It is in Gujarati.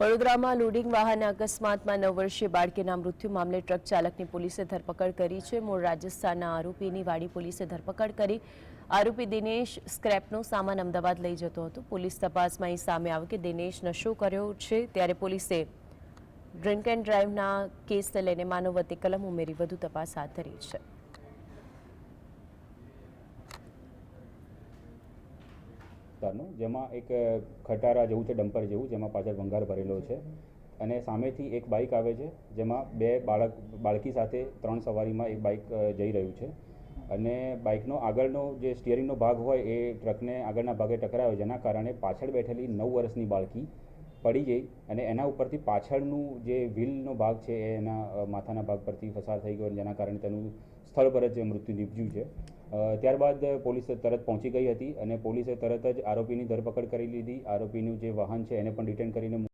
વડોદરામાં લોડિંગ વાહન અકસ્માતમાં નવ વર્ષીય બાળકીના મૃત્યુ મામલે ટ્રક ચાલકની પોલીસે ધરપકડ કરી છે. મૂળ રાજસ્થાનના આરોપીની વાડી પોલીસે ધરપકડ કરી. આરોપી દિનેશ સ્ક્રેપનો સામાન અમદાવાદ લઈ જતો હતો. પોલીસ તપાસમાં એ સામે આવ્યું કે દિનેશ નશો કર્યો છે ત્યારે પોલીસે ડ્રિંક એન્ડ ડ્રાઈવના કેસને લઈને માનવવતી કલમ ઉમેરી વધુ તપાસ હાથ ધરી છે. વિસ્તારનું જેમાં એક ખટારા જેવું છે, ડમ્પર જેવું, જેમાં પાછળ ભંગાર ભરેલો છે. અને સામેથી એક બાઇક આવે છે, જેમાં બે બાળક, બાળકી સાથે ત્રણ સવારીમાં એક બાઇક જઈ રહ્યું છે. અને બાઇકનો આગળનો જે સ્ટિયરિંગનો ભાગ હોય એ ટ્રકને આગળના ભાગે ટકરાયો જેના કારણે પાછળ બેઠેલી નવ વર્ષની બાળકી પડી ગઈ અને એના ઉપરથી પાછળનું જે વ્હીલનો ભાગ છે એ એના માથાના ભાગ પરથી પસાર થઈ ગયો અને જેના કારણે તેનું સ્થળ પર જ મૃત્યુ નીપજ્યું છે. ત્યારબાદ પોલીસે તરત પહોંચી ગઈ હતી અને પોલીસે તરત જ આરોપીની ધરપકડ કરી લીધી. આરોપીનું જે વાહન છે એને પણ ડિટેન કરીને